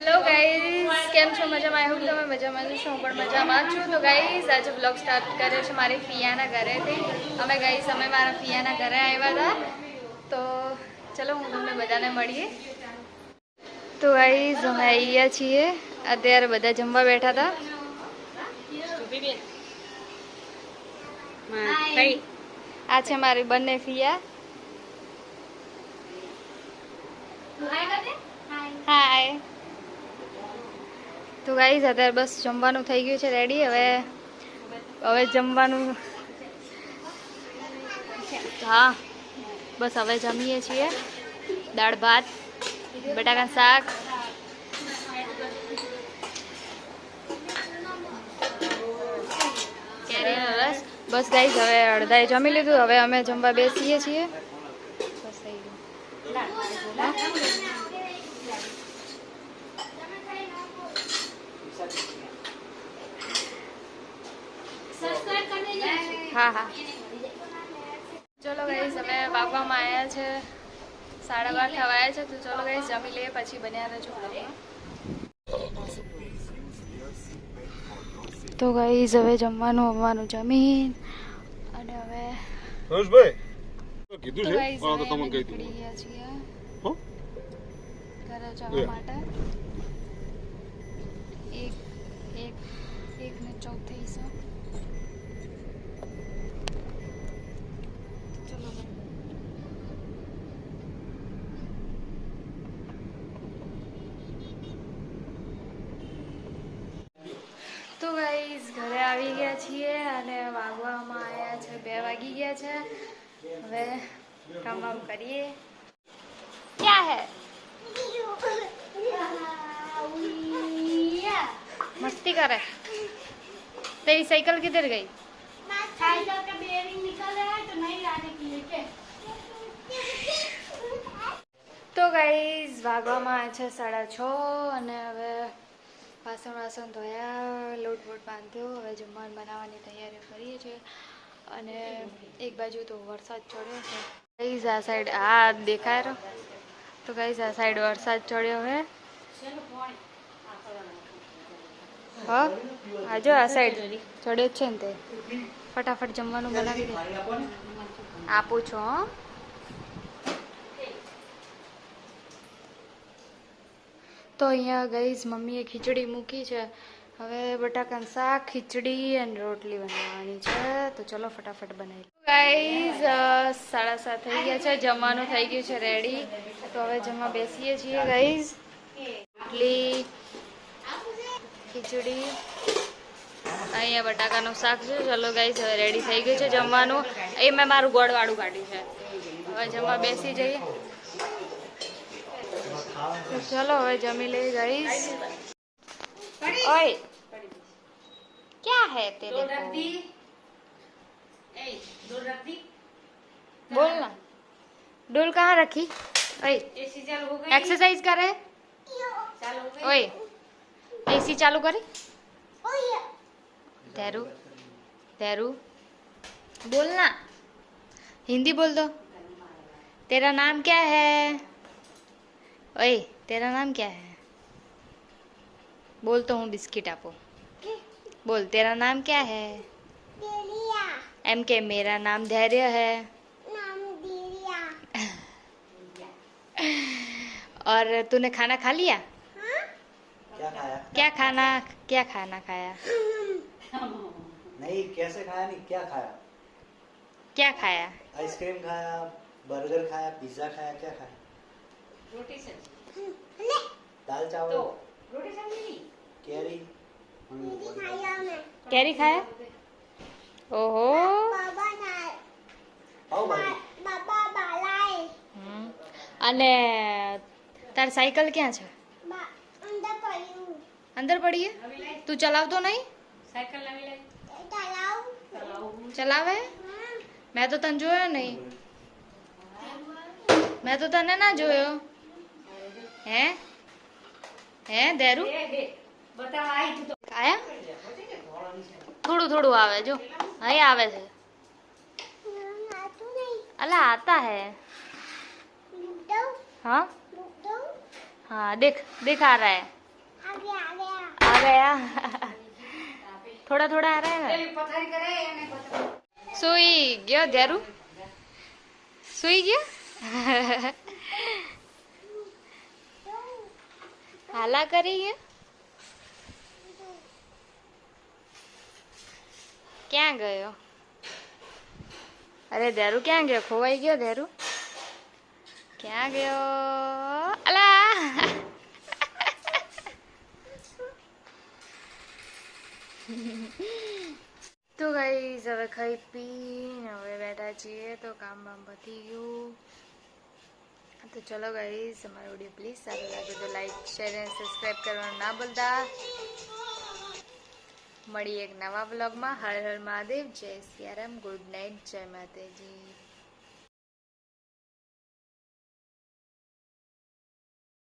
Hello guys કેમ છો? મજામાં? આઈ હોપ તમે મજામાં છો. હું પણ મજામાં છું. તો ગાઈઝ આજે બ્લોગ સ્ટાર્ટ કર્યો છે મારી ફિયાના ઘરેથી અમે ગાઈઝ અમે મારા ફિયાના ઘરે આવ્યા હતા તો ચલો હું તમને બધાને મળીએ. તો ગાઈઝ અમે આવ્યા છીએ. અત્યારે બધા જમવા બેઠા હતા આ છે મારી બંને ફિયા. હાય તો ગાઈઝ અત્યારે બસ જમવાનું થઈ ગયું છે રેડી હવે હવે જમવાનું. હા, બસ હવે જમીએ છીએ. દાળ, ભાત, બટાકા શાક. કેરીનો બસ ગાઈઝ હવે અડધાએ જમી લીધું. હવે અમે જમવા બેસીએ છીએ. બસ થઈ ગયું હા? હા હા ચલો ગઈ અમે બાગવામાં આવ્યા છે. સાડા બાર થવાયા છે તો ચલો ગાઈઝ જમી લઈએ પછી બન્યા રહેજો તો ગાઈઝ હવે જમવાનું આવવાનું જમીન. અને હવે હર્ષભાઈ કીધું છે? પણ તો તમને કહી દઉં હો? ઘરે જવા માટે. એક એક એક ને ચૌદ થઈ છે ચલો ભાઈ. તો ગાઈઝ ઘરે આવી ગયા છીએ અને વાગવામાં આવ્યા છે બે વાગી ગયા છે હવે કામ વામ કરીએ ક્યાં હે मस्ती कर रहा है तेरी साइकिल किधर गई साइकिल का बेयरिंग निकल रहा है तो नहीं लाने के लिए क्या તો ગાઈઝ વાગવામાં છે સાડા છ અને હવે વાસણ વાસણ ધોયા લોટ બોટ બાંધ્યો, હવે જમવાનું બનાવવાની તૈયારીઓ કરીએ છીએ. અને એક બાજુ તો વરસાદ ચડ્યો છે. ગાઈઝ આ સાઈડ આ દેખાય રહ્યો? તો ગાઈઝ આ સાઈડ વરસાદ ચડ્યો હે. હા? આજો આ સાઈડ ચડ્યો જ છે ને તે. ફટાફટ જમવાનું બનાવી દે. આપું છું તો અહીંયા ગઈઝ મમ્મીએ ખીચડી મૂકી છે. હવે બટાકાનું શાક, ખીચડી અને રોટલી બનાવવાની છે. તો ચલો ફટાફટ બનાવી ગાઈઝ સાડા સાત થઈ ગયા છે. જમવાનું થઈ ગયું છે રેડી તો હવે જમવા બેસીએ છીએ ગાઈઝ રોટલી, ખીચડી, અહીંયા બટાકાનું શાક છે. ચલો ગાઈઝ હવે રેડી થઈ ગયું છે જમવાનું. એ મેં મારું ગોળવાળું કાઢ્યું છે. હવે જમવા બેસી જઈએ. તો ચલો હવે જમી લઈ ગાઈસ ઓય क्या है तेरे को बोल ना डोल कहाँ रखी ओए एक्सरसाइज कर रहे ओए एसी चालू करे धैरू धैरू बोल ना हिंदी बोल दो तेरा नाम क्या है ओए तेरा नाम क्या है? बोल तो हूँ बिस्किट आपको। बोल तेरा नाम क्या है? एम के मेरा नाम धैर्य है। और तूने खाना खा लिया? क्या खाया? क्या खाना क्या खाना खाया? नहीं कैसे खाया नहीं क्या खाया? क्या खाया? आइसक्रीम खाया बर्गर खाया पिज्जा खाया क्या खाया? રોટી સબ્જી દાલ ચાવલ. તો રોટી સબ્જી કેરી. કેરી ખાય? ઓહો. અને તાર સાયકલ ક્યાં છે? અંદર પડી તું ચલાવતો નહીં? સાયકલ ચલાવે. મેં તો તને જોયો નહીં. મેં તો તને ના જોયો. हैं? हैं देरू? आया? थोड़ू थोड़ू आवे जो। नहीं आवे से। अला आता है। हाँ? हाँ देख देख आ रहा है। आ गया। थोड़ा थोड़ा आ रहा है ना? सोई गया देरू? सोई गया? હાલા કરી ગયો ક્યાં ગયો અરે દેરુ ક્યાં ગયો ખોવાઈ ગયો દેરુ ક્યાં ગયો અલા તો ગાઈઝ હવે ખાઈ પીને હવે બેઠા છીએ તો કામ બામ પતી ગયું તો ચલો ગાઈઝ અમારો વીડિયો પ્લીઝ સારો લાગે તો લાઈક શેર અને સબસ્ક્રાઈબ કરવાનું ના ભૂલતા. મળીએ એક નવા વ્લોગમાં હર હર મહાદેવ, જય સિયારામ ગુડ નાઇટ જય માતાજી.